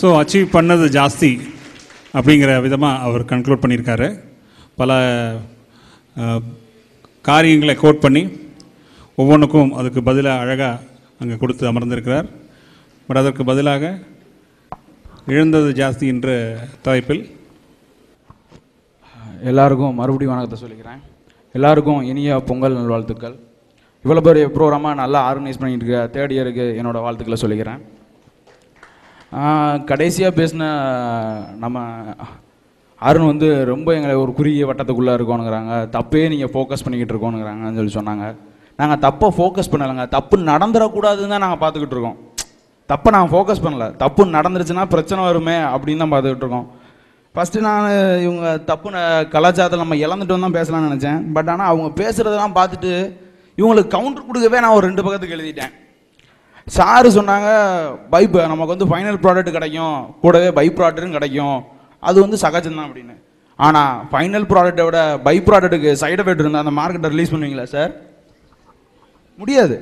So achieve பண்ணது ஜாஸ்தி அப்படிங்கிற விதமாக அவர் கன்க்ளூட் பண்ணியிருக்காரு. பல காரியங்களை கோட் பண்ணி ஒவ்வொன்றுக்கும் அதுக்கு பதிலாக அழகாக அங்கே கொடுத்து அமர்ந்திருக்கிறார். பட் அதற்கு பதிலாக இழந்தது ஜாஸ்தி என்ற தலைப்பில் எல்லாருக்கும் மறுபடியும் வணக்கத்தை சொல்லிக்கிறேன். எல்லாருக்கும் இனிய பொங்கல் நல்வாழ்த்துக்கள். இவ்வளோ பெரிய ப்ரோக்ராமாக நல்லா ஆர்கனைஸ் பண்ணிட்டு இருக்க தேர்ட் இயருக்கு என்னோடய வாழ்த்துக்களை சொல்லிக்கிறேன். கடைசியாக பேசின நம்ம அருண் வந்து ரொம்ப எங்களை ஒரு குறுகிய வட்டத்துக்குள்ளே இருக்கோனுங்கிறாங்க. தப்பே நீங்கள் ஃபோக்கஸ் பண்ணிக்கிட்டு இருக்கோனுங்கிறாங்கன்னு சொல்லி சொன்னாங்க. நாங்கள் தப்பை ஃபோக்கஸ் பண்ணலைங்க. தப்பு நடந்துடக்கூடாதுன்னு தான் நாங்கள் பார்த்துக்கிட்டு இருக்கோம். தப்பை நாங்கள் ஃபோக்கஸ் பண்ணல. தப்பு நடந்துருச்சுன்னா பிரச்சனை வருமே அப்படின்னு தான் பார்த்துக்கிட்டு இருக்கோம். ஃபஸ்ட்டு நான் இவங்க தப்பு கலாச்சாரத்தை கலாச்சாரத்தில் நம்ம வந்து தான் பேசலாம்னு நினச்சேன். பட் ஆனால் அவங்க பேசுகிறதெல்லாம் பார்த்துட்டு இவங்களுக்கு கவுண்டர் கொடுக்கவே நான் ஒரு ரெண்டு பக்கத்துக்கு எழுதிட்டேன். சாரு சொன்னாங்க பை நமக்கு வந்து ஃபைனல் ப்ராடக்ட் கிடைக்கும். கூடவே பை ப்ராடக்ட்டும் கிடைக்கும். அது வந்து சகஜம்தான் அப்படின்னு. ஆனால் ஃபைனல் ப்ராடக்ட்டை விட பை ப்ராடக்ட்டுக்கு சைடு எஃபெக்ட் இருந்தால் அந்த மார்க்கெட்டை ரிலீஸ் பண்ணுவீங்களா சார் முடியாது.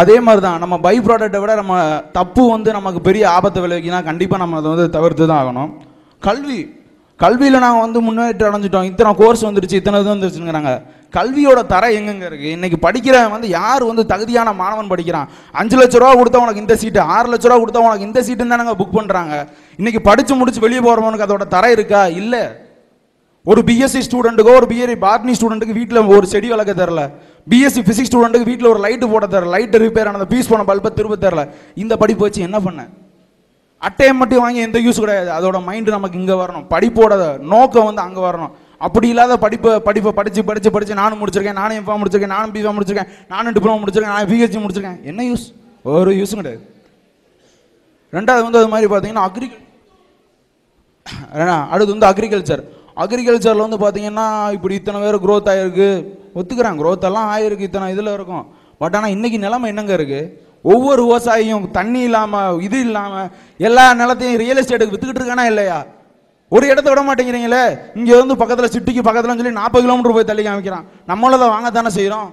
அதே மாதிரி தான் நம்ம பை ப்ராடக்ட்டை விட நம்ம தப்பு வந்து நமக்கு பெரிய ஆபத்தை விளைவிக்கினா கண்டிப்பாக நம்ம அதை வந்து தவிர்த்து தான் ஆகணும். கல்வி கல்வியில் நாங்கள் வந்து முன்னேற்றம் அடைஞ்சிட்டோம். இத்தனை கோர்ஸ் வந்துருச்சு இத்தனை இது வந்துருச்சுங்கிறாங்க. கல்வியோட தரம் எங்கெங்க இருக்குது இன்னைக்கு படிக்கிறவன் வந்து யார் வந்து தகுதியான மாணவன் படிக்கிறான்? அஞ்சு லட்ச ரூபா கொடுத்தா உனக்கு இந்த சீட்டு ஆறு லட்ச ரூபா கொடுத்தா உனக்கு இந்த சீட்டுன்னு தானங்க புக் பண்ணுறாங்க இன்னைக்கு படித்து முடிச்சு வெளியே போகிறவனுக்கு அதோட தரம் இருக்கா? இல்லை. ஒரு பிஎஸ்சி ஸ்டூடெண்ட்டுக்கோ ஒரு பிஏ பாட்னி ஸ்டூடெண்ட்டுக்கு வீட்டில் ஒரு செடி வளர்க்க தெரில பிஎஸ்சி ஃபிசிக்ஸ் ஸ்டூடெண்ட்டுக்கு வீட்டில் ஒரு லைட்டு போட தெரில லைட்டு ரிப்பேர் ஆனது பீஸ் போன பல்பை திரும்ப தெரில இந்த படிப்பு வச்சு என்ன பண்ண? அட்டையை மட்டும் வாங்கி எந்த யூஸ் கிடையாது. அதோட மைண்டு நமக்கு இங்கே வரணும். படிப்போட நோக்கம் வந்து அங்கே வரணும். அப்படி இல்லாத படிப்பை படிப்பை படித்து படித்து படித்து நானும் முடிச்சிருக்கேன் நானும் எம்ஃபா முடிச்சிருக்கேன் நானும் பிஃபா முடிச்சிருக்கேன் நானும் டிப்ளமோ முடிச்சிருக்கேன் நான் பிஹெச்டி முடிச்சிருக்கேன். என்ன யூஸ் ஒரு யூஸும் கிடையாது. ரெண்டாவது வந்து அது மாதிரி பார்த்தீங்கன்னா அக்ரி அடுத்து வந்து அக்ரிகல்ச்சர் அக்ரிகல்ச்சரில் வந்து பார்த்தீங்கன்னா இப்படி இத்தனை பேர் க்ரோத் ஆகிருக்கு ஒத்துக்கிறாங்க. க்ரோத்தெல்லாம் எல்லாம் ஆகிருக்கு இத்தனை இதில் இருக்கும். பட் ஆனால் இன்றைக்கி நிலமை என்னங்க இருக்குது ஒவ்வொரு விவசாயியும் தண்ணி இல்லாமல் இது இல்லாமல் எல்லா நிலத்தையும் ரியல் எஸ்டேட்டுக்கு வித்துக்கிட்டு இருக்கானா இல்லையா? ஒரு இடத்த விட மாட்டேங்கிறீங்களே? இங்கே வந்து பக்கத்தில் சிட்டிக்கு பக்கத்தில் சொல்லி நாற்பது கிலோமீட்டர் போய் தள்ளி காமிக்கிறான். நம்மள அதை வாங்கத்தானே செய்கிறோம்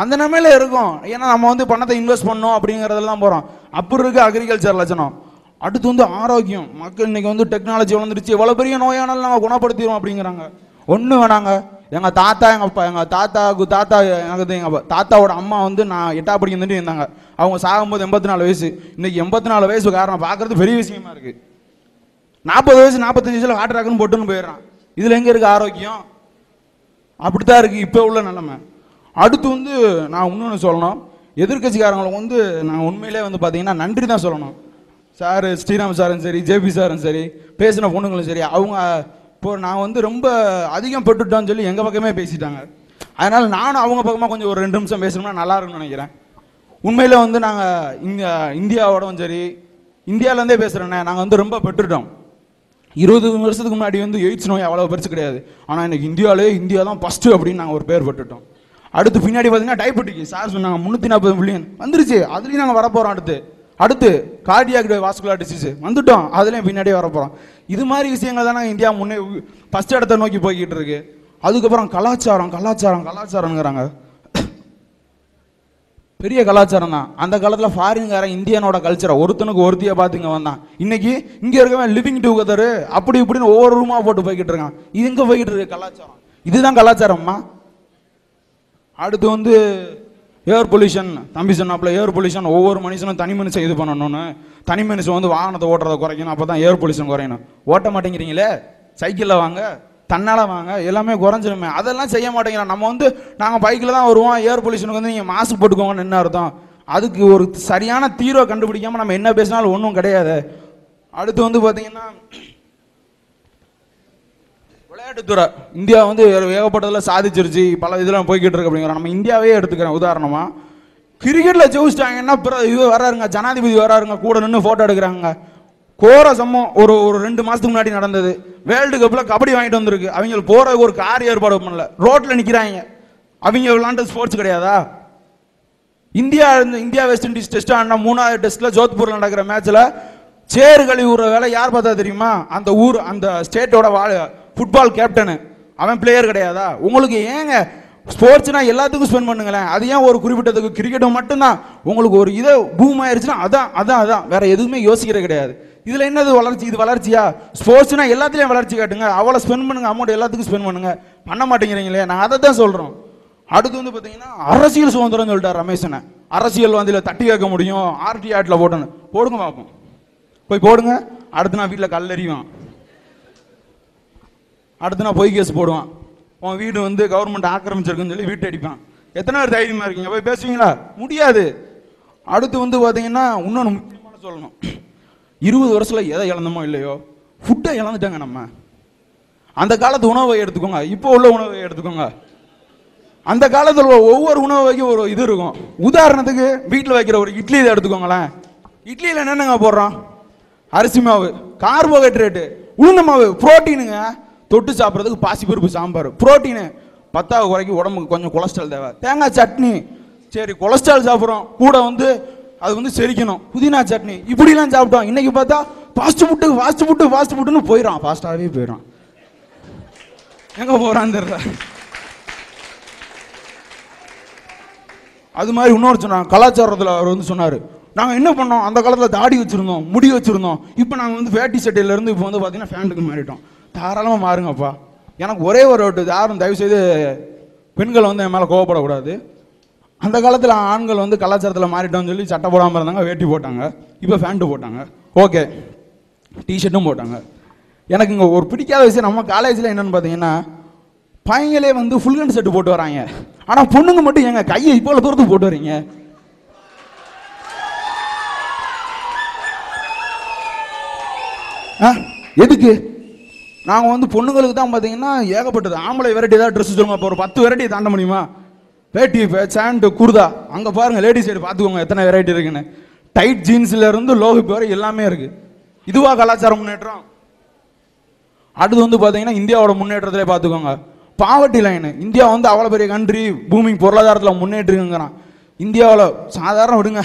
அந்த நிலைமையில இருக்கும். ஏன்னா நம்ம வந்து பணத்தை இன்வெஸ்ட் பண்ணோம் அப்படிங்கிறதெல்லாம் போகிறோம் அப்படி இருக்கு அக்ரிகல்ச்சர் லட்சணம். அடுத்து வந்து ஆரோக்கியம். மக்கள் இன்னைக்கு வந்து டெக்னாலஜி வளர்ந்துருச்சு. எவ்வளோ பெரிய நோயானாலும் நாங்கள் குணப்படுத்திடுவோம் அப்படிங்கிறாங்க. ஒன்றும் வேணாங்க. எங்கள் தாத்தா எங்கள் அப்பா எங்கள் தாத்தாவுக்கு தாத்தா எனக்கு எங்கள் தாத்தாவோட அம்மா வந்து நான் எட்டா படிக்கிட்டு இருந்தாங்க. அவங்க சாகும்போது எண்பத்தி நாலு வயசு. இன்னைக்கு எண்பத்தி நாலு வயசு காரணம் பார்க்கறது பெரிய விஷயமா இருக்கு. நாற்பது வயசு நாற்பத்தஞ்சு வயசில் ஹார்ட் அட்டாக்னு போட்டுன்னு போயிடுறான். இதில் எங்கே இருக்கு ஆரோக்கியம்? அப்படித்தான் இருக்குது இப்போ உள்ள நிலைமை. அடுத்து வந்து நான் இன்னொன்று சொல்லணும். எதிர்கட்சிக்காரங்களுக்கு வந்து நான் உண்மையிலே வந்து பார்த்தீங்கன்னா நன்றி தான் சொல்லணும். சார் ஸ்ரீராம் சாரும் சரி ஜேபி சாரும் சரி பேசின பொண்ணுங்களும் சரி அவங்க இப்போ நான் வந்து ரொம்ப அதிகம் பட்டுட்டோன்னு சொல்லி எங்கள் பக்கமே பேசிட்டாங்க. அதனால் நானும் அவங்க பக்கமாக கொஞ்சம் ஒரு ரெண்டு நிமிஷம் பேசணும்னா நல்லா இருக்கும்னு நினைக்கிறேன். உண்மையில் வந்து நாங்கள் இங்கே இந்தியாவோடவும் சரி இந்தியாவிலேருந்தே பேசுகிறேண்ணே நாங்கள் வந்து ரொம்ப பெற்றுட்டோம் இருபது வருஷத்துக்கு முன்னாடி வந்து எய்ட்ஸ் நோய் அவ்வளோ பெருசு கிடையாது. ஆனால் எனக்கு இந்தியாவிலே இந்தியா தான் ஃபஸ்ட்டு அப்படின்னு நாங்கள் ஒரு பேர் பட்டுட்டோம். அடுத்து பின்னாடி பார்த்தீங்கன்னா டைபெட்டிக்கு சார் சொன்னாங்க முந்நூற்றி நாற்பது மில்லியன் வந்துருச்சு. அதுலேயும் நாங்கள் வரப்போகிறோம் அடுத்து. அடுத்து கார்டியாக் வாஸ்குலர் டிசீஸ் வந்துட்டோம். அதுலேயும் பின்னாடியே வரப்போகிறோம் இது மாதிரி விஷயங்கள் தான் இந்தியா முன்னே ஃபஸ்ட் இடத்த நோக்கி போய்கிட்டு இருக்கு. அதுக்கப்புறம் கலாச்சாரம் கலாச்சாரம் கலாச்சாரங்கிறாங்க பெரிய கலாச்சாரம் தான். அந்த காலத்தில் ஃபாரின்காரன் இந்தியனோட கல்ச்சரை ஒருத்தனுக்கு ஒருத்தியை பார்த்து இங்கே வந்தான். இன்னைக்கு இங்கே இருக்கவன் லிவிங் டுகெதரு அப்படி இப்படின்னு ஒவ்வொரு ரூமாக போட்டு போய்கிட்டு இருக்கான். இது எங்கே போய்கிட்டு இருக்கு? கலாச்சாரம். இதுதான் கலாச்சாரம்மா. அடுத்து வந்து ஏர் பொல்யூஷன் தம்பி சொன்னாப்புல ஏர் பொல்யூஷன் ஒவ்வொரு மனுஷனும் தனி மனுஷன் இது பண்ணணும்னு. தனி மனுஷன் வந்து வாகனத்தை ஓட்டுறதை குறைக்கணும் அப்போ தான் ஏர் பொல்யூஷன் குறையணும். ஓட்ட மாட்டேங்கிறீங்களே? சைக்கிளில் வாங்க தன்னால் வாங்க எல்லாமே குறைஞ்சிருமே. அதெல்லாம் செய்ய மாட்டேங்கிறோம் நம்ம வந்து நாங்கள் பைக்கில் தான் வருவோம் ஏர் பொல்யூஷனுக்கு வந்து நீங்கள் மாசு போட்டுக்கோங்கன்னு என்ன அர்த்தம்? அதுக்கு ஒரு சரியான தீர்வை கண்டுபிடிக்காமல் நம்ம என்ன பேசினாலும் ஒன்றும் கிடையாது. அடுத்து வந்து பார்த்தீங்கன்னா விளையாட்டுத்துறை இந்தியா வந்து ஏகப்பட்டதில் சாதிச்சிருச்சு. பல இதெல்லாம் போய்கிட்டு இருக்கு அப்படிங்கிற நம்ம இந்தியாவே எடுத்துக்கிறேன் உதாரணமாக கிரிக்கெட்ல ஜெயிச்சிட்டாங்கன்னா பிற இது வராருங்க. ஜனாதிபதி வராருங்க. கூட நின்று ஃபோட்டோ எடுக்கிறாங்க கோர சம்மம் ஒரு ஒரு ரெண்டு மாதத்துக்கு முன்னாடி நடந்தது. வேர்ல்டு கப்பில் கபடி வாங்கிட்டு வந்திருக்கு. அவங்க போகிறதுக்கு ஒரு கார் ஏற்பாடு பண்ணல. ரோட்டில் நிற்கிறாங்க அவங்க விளாண்டது ஸ்போர்ட்ஸ் கிடையாதா? India India West Indies test ஆடின மூணாவது டெஸ்ட்டில் ஜோத்பூரில் நடக்கிற மேட்ச்சில் சேறு கழுவி விடுற வேலை யார் பார்த்தா தெரியுமா? அந்த ஊர் அந்த ஸ்டேட்டோட வாழ ஃபுட்பால் கேப்டனு அவன் பிளேயர் கிடையாதா? உங்களுக்கு ஏங்க ஸ்போர்ட்ஸ்னா எல்லாத்துக்கும் ஸ்பெண்ட் பண்ணுங்களேன். அது ஏன் ஒரு குறிப்பிட்டதுக்கு கிரிக்கெட்டும் மட்டும்தான்? உங்களுக்கு ஒரு இதை பூம் ஆயிடுச்சுன்னா அதான் அதான் அதான். வேற எதுவுமே யோசிக்கிற கிடையாது. இதில் என்னது வளர்ச்சி? இது வளர்ச்சியா? ஸ்போர்ட்ஸ்னா எல்லாத்துலேயும் வளர்ச்சி காட்டுங்க. அவ்வளோ ஸ்பெண்ட் பண்ணுங்க அமௌண்ட் எல்லாத்துக்கும் ஸ்பெண்ட் பண்ணுங்க. பண்ண மாட்டேங்கிறீங்களே நான் அதை தான் சொல்கிறோம் அடுத்து வந்து பார்த்தீங்கன்னா அரசியல் சுதந்திரம் சொல்லிட்டார் ரமேஷனை. அரசியல் வந்து தட்டி கேட்க முடியும். ஆர்டி ஆட்டில் போட்டேன்னு. போடுங்க பார்ப்போம் போய் போடுங்க. அடுத்து நான் வீட்டில் கல்லறிவான். அடுத்து நான் பொய் கேஸ் போடுவான். உன் வீடு வந்து கவர்மெண்ட் ஆக்கிரமிச்சிருக்குன்னு சொல்லி வீட்டை அடிப்பான். எத்தனை பேர் தைரியமாக இருக்கீங்க? போய் பேசுவீங்களா? முடியாது. அடுத்து வந்து பார்த்தீங்கன்னா இன்னொன்று முக்கியமான சொல்லணும். இருபது வருஷத்தில் எதை இழந்தோமோ இல்லையோ ஃபுட்டை இழந்துட்டாங்க நம்ம. அந்த காலத்து உணவை எடுத்துக்கோங்க. இப்போ உள்ள உணவை எடுத்துக்கோங்க. அந்த காலத்தில் ஒவ்வொரு உணவு வகையும் ஒரு இது இருக்கும். உதாரணத்துக்கு வீட்டில் வைக்கிற ஒரு இட்லி இதை எடுத்துக்கோங்களேன். இட்லியில் என்னென்னங்க போடுறோம்? அரிசி மாவு கார்போஹைட்ரேட்டு உளுந்த மாவு புரோட்டீனுங்க தொட்டு சாப்பிட்றதுக்கு பாசிப்பருப்பு சாம்பார். புரோட்டீனு பத்தாவது குறைக்கு உடம்புக்கு கொஞ்சம் கொலஸ்ட்ரால் தேவை. தேங்காய் சட்னி. சரி கொலஸ்ட்ரால் சாப்பிட்றோம். கூட வந்து அது வந்து செரிக்கணும். புதினா சட்னி. இப்படிலாம் சாப்பிட்டோம். இன்னைக்கு பார்த்தா fast food fast food fast ஃபுட்டுன்னு போயிடும் ஃபாஸ்ட்டாகவே போயிடும் எங்கே போகிறான்னு தெரியல. அது மாதிரி இன்னொரு சொன்னாங்க. கலாச்சாரத்தில் அவர் வந்து சொன்னார். நாங்கள் என்ன பண்ணோம்? அந்த காலத்தில் தாடி வச்சுருந்தோம் முடி வச்சுருந்தோம். இப்போ நாங்கள் வந்து வேட்டி சட்டையிலேருந்து இப்போ வந்து பார்த்தீங்கன்னா ஃபேண்ட்டுக்கு மாறிட்டோம். தாராளமாக மாறுங்கப்பா. எனக்கு ஒரே ஒரு ஓட்டு யாரும் தயவுசெய்து பெண்கள் வந்து என் மேலே கோவப்படக்கூடாது. அந்த காலத்தில் ஆண்கள் வந்து கலாச்சாரத்தில் மாறிட்டோம்னு சொல்லி சட்டை போடாமல் இருந்தாங்க வேட்டி போட்டாங்க. இப்போ ஃபேண்ட்டு போட்டாங்க. ஓகே. டிஷர்ட்டும் போட்டாங்க. எனக்கு இங்கே ஒரு பிடிக்காத விஷயம் நம்ம காலேஜில் என்னென்னு பார்த்தீங்கன்னா பையங்களே வந்து ஃபுல் ஹேண்ட் செட்டு போட்டு வராங்க. ஆனால் பொண்ணுங்க மட்டும் எங்கள் கையை இப்போ தூரத்துக்கு போட்டு வரீங்க? ஆ எதுக்கு? நாங்கள் வந்து பொண்ணுங்களுக்கு தான் பார்த்தீங்கன்னா ஏகப்பட்டது. ஆம்பளை வெரைட்டி ஏதாவது ட்ரெஸ் சொல்லுங்க இப்போ ஒரு பத்து வெரைட்டி தாண்ட முடியுமா? வேட்டி சேண்ட்டு குர்தா. அங்கே பாருங்கள் லேடிஸ் சைடு பார்த்துக்கோங்க எத்தனை வெரைட்டி இருக்குன்னு. டைட் ஜீன்ஸ்லேருந்து இருந்து வரை எல்லாமே இருக்குது இதுவா கலாச்சார முன்னேற்றம்? அடுத்து வந்து பார்த்தீங்கன்னா இந்தியாவோட முன்னேற்றத்திலே பார்த்துக்கோங்க பாவர்ட்டி லைனு இந்தியா வந்து அவ்வளோ பெரிய கண்ட்ரி பூமி பொருளாதாரத்தில் முன்னேற்றிருங்கிறான் இந்தியாவில் சாதாரண விடுங்க.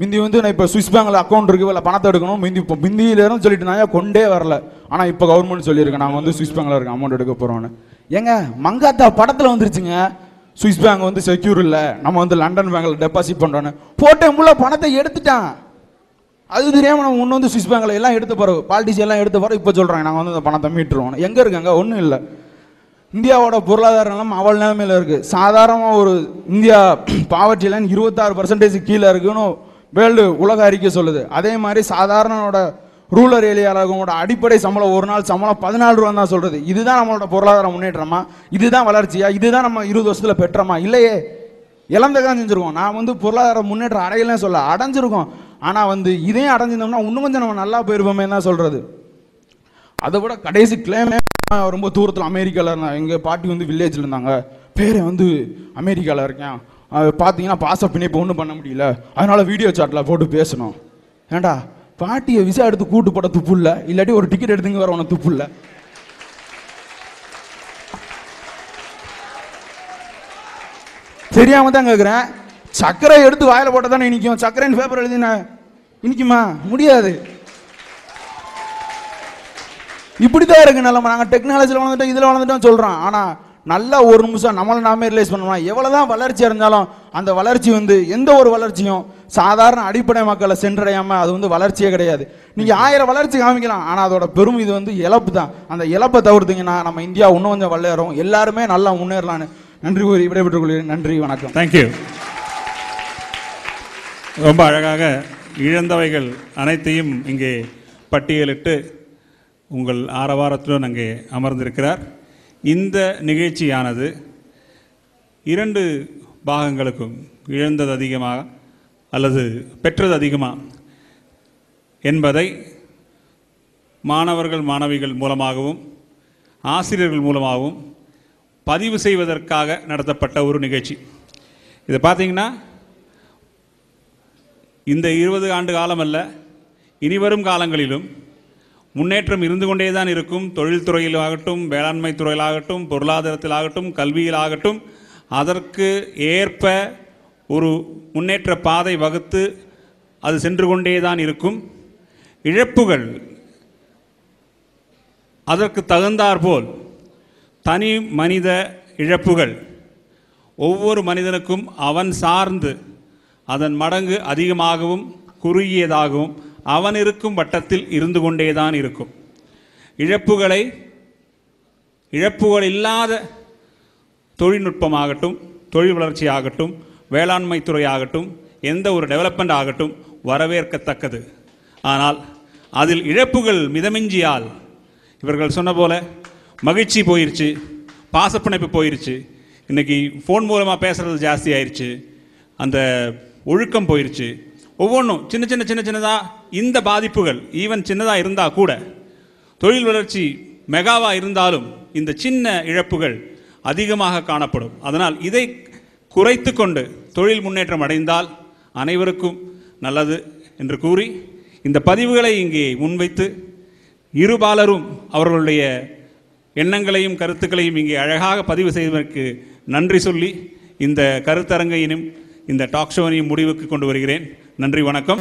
மிந்தி வந்து நான் இப்போ சுவிஸ் பேங்கில் அக்கௌண்ட் இருக்கு இல்லை பணத்தை எடுக்கணும். மிந்தி இப்போ மிந்தியிலேருந்து சொல்லிட்டு நான் கொண்டே வரல. ஆனால் இப்போ கவர்மெண்ட் சொல்லியிருக்கேன் நாங்கள் வந்து சுவிஸ் பேங்கில் இருக்க அமௌண்ட் எடுக்க போகிறோன்னு ஏங்க மங்காத்தா படத்தில் வந்துருச்சுங்க. சுவிஸ் பேங்க் வந்து செக்யூர் இல்லை. நம்ம வந்து லண்டன் பேங்கில் டெபாசிட் பண்ணுறோன்னு போட்டே முள்ள பணத்தை எடுத்துட்டான். அது தெரியாமல் நம்ம ஒன்று வந்து சுவிஸ் பேங்கில் எல்லாம் எடுத்து போகிறோம் பாலிட்டிக்ஸ் எல்லாம் எடுத்து போகிறோம் இப்போ சொல்கிறாங்க நாங்கள் வந்து அந்த பணத்தை மீட்டுருவோம் எங்கே இருக்காங்க? ஒன்றும் இல்லை. இந்தியாவோட பொருளாதார நிலம் அவள் நிலைமையில் இருக்குது சாதாரணமாக ஒரு இந்தியா பாவர்ட்டி லைன் இருபத்தாறு பர்சன்டேஜ் கீழே இருக்குன்னு வேர்ல்டு உலக அறிக்கை சொல்லுது. அதே மாதிரி சாதாரணோட ரூரல் ஏரியாவோட அடிப்படை சம்பளம் ஒரு நாள் சம்பளம் பதினாலு ரூபா தான் சொல்றது. இதுதான் நம்மளோட பொருளாதார முன்னேற்றமா? இதுதான் வளர்ச்சியா? இதுதான் நம்ம இருபது வருஷத்துல பெற்றோமா? இல்லையே. இழந்ததான் செஞ்சிருக்கோம். நான் வந்து பொருளாதார முன்னேற்றம் அடையலன்னு சொல்ல அடைஞ்சிருக்கோம். ஆனா வந்து இதையும் அடைஞ்சிருந்தோம்னா இன்னும் கொஞ்சம் நம்ம நல்லா போயிருப்போமே தான் சொல்றது. அதை விட கடைசி கிளைமே ரொம்ப தூரத்தில் அமெரிக்காவில் இருந்தாங்க. எங்கள் பாட்டி வந்து வில்லேஜில் இருந்தாங்க. பேரை வந்து அமெரிக்காவில் இருக்கேன். பார்த்தீங்கன்னா பாச பிணைப்பு ஒன்றும் பண்ண முடியல. அதனால வீடியோ சாட்டில் போட்டு பேசணும். ஏண்டா பாட்டியை விசா எடுத்து கூட்டு போட துப்பு இல்லை? இல்லாட்டி ஒரு டிக்கெட் எடுத்துங்க வர உனக்கு துப்பு இல்லை? தெரியாம தான் கேட்குறேன் சர்க்கரை எடுத்து வாயில் போட்டால் தானே இனிக்கும். சர்க்கரைன்னு பேப்பர் எழுதினா இனிக்குமா? முடியாது. இப்படி தான் இருக்குது நிலைமை நாங்கள் டெக்னாலஜியில் வளர்ந்துட்டோம் இதில் வளர்ந்துட்டோம் சொல்கிறோம் ஆனால் நல்லா ஒரு நிமிஷம் நம்மளை நாமே ரியலைஸ் பண்ணுவோம் எவ்வளோதான் வளர்ச்சி இருந்தாலும் அந்த வளர்ச்சி வந்து எந்த ஒரு வளர்ச்சியும் சாதாரண அடிப்படை மக்களை சென்றடையாமல் அது வந்து வளர்ச்சியே கிடையாது. நீங்கள் ஆயிரம் வளர்ச்சி காமிக்கலாம் ஆனால் அதோட பெரும் இது வந்து இழப்பு தான். அந்த இழப்பை தவிர்த்திங்கன்னா நம்ம இந்தியா இன்னும் கொஞ்சம் வளரும். எல்லாருமே நல்லா முன்னேறலான்னு நன்றி கூறி விடைபெற்றுக் கொள்கிறேன். நன்றி வணக்கம். தேங்க்யூ ரொம்ப அழகாக இழந்தவைகள் அனைத்தையும் இங்கே பட்டியலிட்டு உங்கள் ஆரவாரத்துடன் அங்கே அமர்ந்திருக்கிறார். இந்த நிகழ்ச்சியானது இரண்டு பாகங்களுக்கும் இழந்தது அதிகமாக அல்லது பெற்றது அதிகமா என்பதை மாணவர்கள் மாணவிகள் மூலமாகவும் ஆசிரியர்கள் மூலமாகவும் பதிவு செய்வதற்காக நடத்தப்பட்ட ஒரு நிகழ்ச்சி. இதை பார்த்தீங்கன்னா இந்த இருபது ஆண்டு காலம் அல்ல இனிவரும் காலங்களிலும் முன்னேற்றம் இருந்து கொண்டே தான் இருக்கும். தொழில்துறையிலாகட்டும் வேளாண்மை துறையிலாகட்டும் பொருளாதாரத்திலாகட்டும் கல்வியிலாகட்டும் அதற்கு ஏற்ப ஒரு முன்னேற்ற பாதை வகுத்து அது சென்று கொண்டே தான் இருக்கும். இழப்புகள் அதற்கு தகுந்தாற்போல் தனி மனித இழப்புகள். ஒவ்வொரு மனிதனுக்கும் அவன் சார்ந்து அதன் மடங்கு அதிகமாகவும் குறுகியதாகவும் அவன் இருக்கும் வட்டத்தில் இருந்து கொண்டேதான் இருக்கும். இழப்புகளை இழப்புகள் இல்லாத தொழில்நுட்பமாகட்டும் தொழில் வளர்ச்சி ஆகட்டும் வேளாண்மை துறை ஆகட்டும் எந்த ஒரு டெவலப்மெண்ட் ஆகட்டும் வரவேற்கத்தக்கது. ஆனால் அதில் இழப்புகள் மிதமிஞ்சியால் இவர்கள் சொன்ன போல மகிழ்ச்சி போயிருச்சு பாசப்பிணைப்பு போயிருச்சு இன்றைக்கி ஃபோன் மூலமாக பேசுகிறது ஜாஸ்தி ஆயிடுச்சு அந்த ஒழுக்கம் போயிருச்சு ஒவ்வொன்றும் சின்ன சின்ன சின்ன சின்னதாக இந்த பாதிப்புகள் ஈவன் சின்னதாக இருந்தால் கூட தொழில் வளர்ச்சி மெகாவாக இருந்தாலும் இந்த சின்ன இழப்புகள் அதிகமாக காணப்படும். அதனால் இதை குறைத்து கொண்டு தொழில் முன்னேற்றம் அடைந்தால் அனைவருக்கும் நல்லது என்று கூறி இந்த பதிவுகளை இங்கே முன்வைத்து இருபாலரும் அவர்களுடைய எண்ணங்களையும் கருத்துக்களையும் இங்கே அழகாக பதிவு செய்வதற்கு நன்றி சொல்லி இந்த கருத்தரங்கையினும் இந்த டாக் ஷோவையும் முடிவுக்கு கொண்டு வருகிறேன். நன்றி வணக்கம்.